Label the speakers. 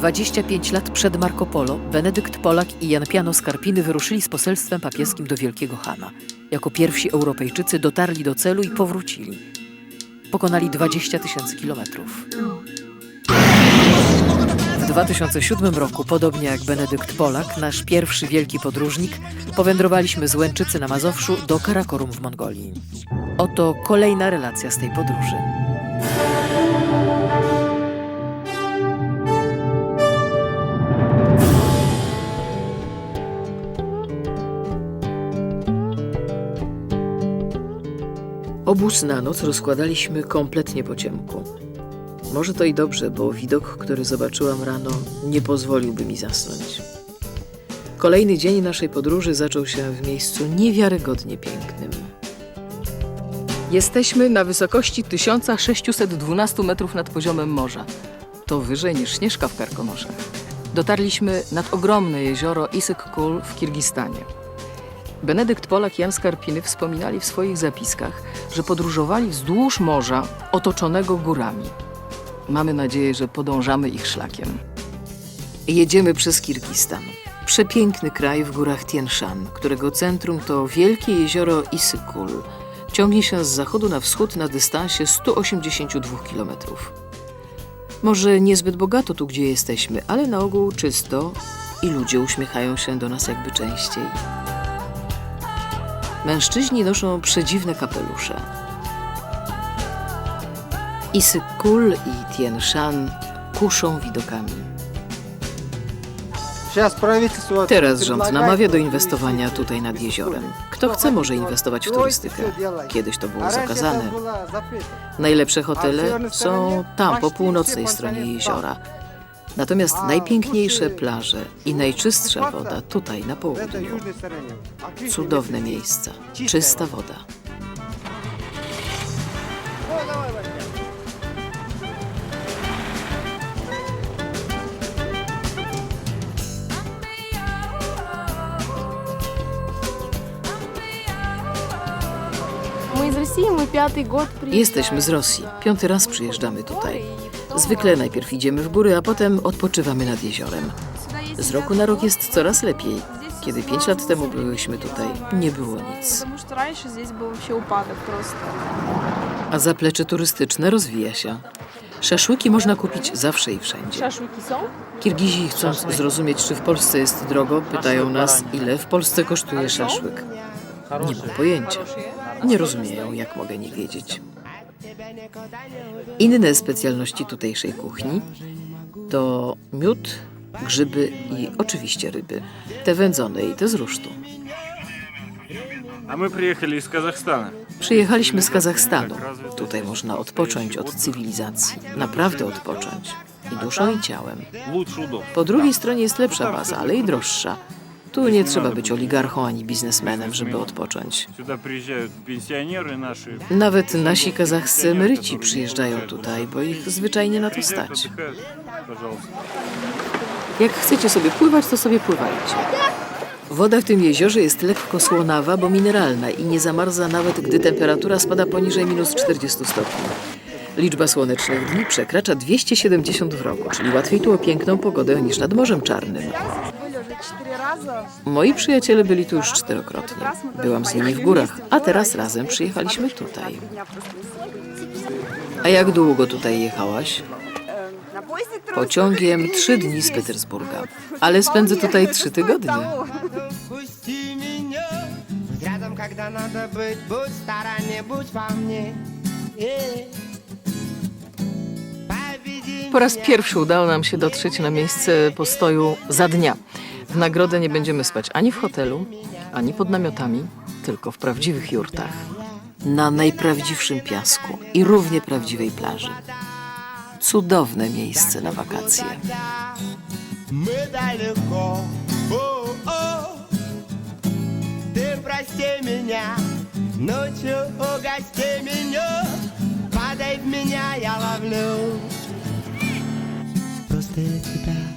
Speaker 1: 25 lat przed Marco Polo Benedykt Polak i Jan Piano Skarpiny wyruszyli z poselstwem papieskim do Wielkiego Hana. Jako pierwsi Europejczycy dotarli do celu i powrócili. Pokonali 20 tysięcy kilometrów. W 2007 roku, podobnie jak Benedykt Polak, nasz pierwszy wielki podróżnik, powędrowaliśmy z Łęczycy na Mazowszu do Karakorum w Mongolii. Oto kolejna relacja z tej podróży. Obóz na noc rozkładaliśmy kompletnie po ciemku. Może to i dobrze, bo widok, który zobaczyłam rano, nie pozwoliłby mi zasnąć. Kolejny dzień naszej podróży zaczął się w miejscu niewiarygodnie pięknym.
Speaker 2: Jesteśmy na wysokości 1612 metrów nad poziomem morza. To wyżej niż Śnieżka w Karkonoszach. Dotarliśmy nad ogromne jezioro Isyk-Kul w Kirgistanie. Benedykt Polak i Jan Skarpiny wspominali w swoich zapiskach, że podróżowali wzdłuż morza otoczonego górami. Mamy nadzieję, że podążamy ich szlakiem.
Speaker 1: Jedziemy przez Kirgistan. Przepiękny kraj w górach Tien Shan, którego centrum to wielkie jezioro Isykul. Ciągnie się z zachodu na wschód na dystansie 182 km. Może niezbyt bogato tu, gdzie jesteśmy, ale na ogół czysto i ludzie uśmiechają się do nas jakby częściej. Mężczyźni noszą przedziwne kapelusze. Isykul i Tien Shan kuszą widokami. Teraz rząd namawia do inwestowania tutaj nad jeziorem. Kto chce, może inwestować w turystykę. Kiedyś to było zakazane. Najlepsze hotele są tam, po północnej stronie jeziora. Natomiast najpiękniejsze plaże i najczystsza woda tutaj na południu. Cudowne miejsca, czysta
Speaker 3: woda.
Speaker 1: Jesteśmy z Rosji. Piąty raz przyjeżdżamy tutaj. Zwykle najpierw idziemy w góry, a potem odpoczywamy nad jeziorem. Z roku na rok jest coraz lepiej. Kiedy pięć lat temu byłyśmy tutaj, nie było nic. A zaplecze turystyczne rozwija się. Szaszłyki można kupić zawsze i wszędzie. Kirgizi chcąc zrozumieć, czy w Polsce jest drogo, pytają nas, ile w Polsce kosztuje szaszłyk. Nie mam pojęcia. Nie rozumieją, jak mogę nie wiedzieć. Inne specjalności tutejszej kuchni to miód, grzyby i oczywiście ryby. Te wędzone i te z rusztu.
Speaker 4: A my z Kazachstanu.
Speaker 1: Przyjechaliśmy z Kazachstanu. Tutaj można odpocząć od cywilizacji. Naprawdę odpocząć. I duszą, i ciałem. Po drugiej stronie jest lepsza baza, ale i droższa. Tu nie trzeba być oligarchą ani biznesmenem, żeby odpocząć. Nawet nasi kazachscy emeryci przyjeżdżają tutaj, bo ich zwyczajnie na to stać. Jak chcecie sobie pływać, to sobie pływajcie. Woda w tym jeziorze jest lekko słonawa, bo mineralna i nie zamarza nawet, gdy temperatura spada poniżej minus 40 stopni. Liczba słonecznych dni przekracza 270 w roku, czyli łatwiej tu o piękną pogodę niż nad Morzem Czarnym. Moi przyjaciele byli tu już czterokrotnie. Byłam z nimi w górach, a teraz razem przyjechaliśmy tutaj. A jak długo tutaj jechałaś? Pociągiem trzy dni z Petersburga, ale spędzę tutaj trzy tygodnie.
Speaker 5: Пусти меня Рядом, когда надо быть Будь в стороне, будь по мне Э. Поведи
Speaker 2: Po raz
Speaker 5: меня.
Speaker 2: pierwszy udało nam się dotrzeć na miejsce postoju za dnia. W nagrodę nie będziemy spać ani w hotelu, ani pod namiotami, tylko w prawdziwych jurtach.
Speaker 1: Na najprawdziwszym piasku i równie prawdziwej plaży. Cudowne miejsce na wakacje.
Speaker 5: Мы далеко О-о. Ты прости меня Ночью угости меня Падай в меня, я ловлю Просто я тебя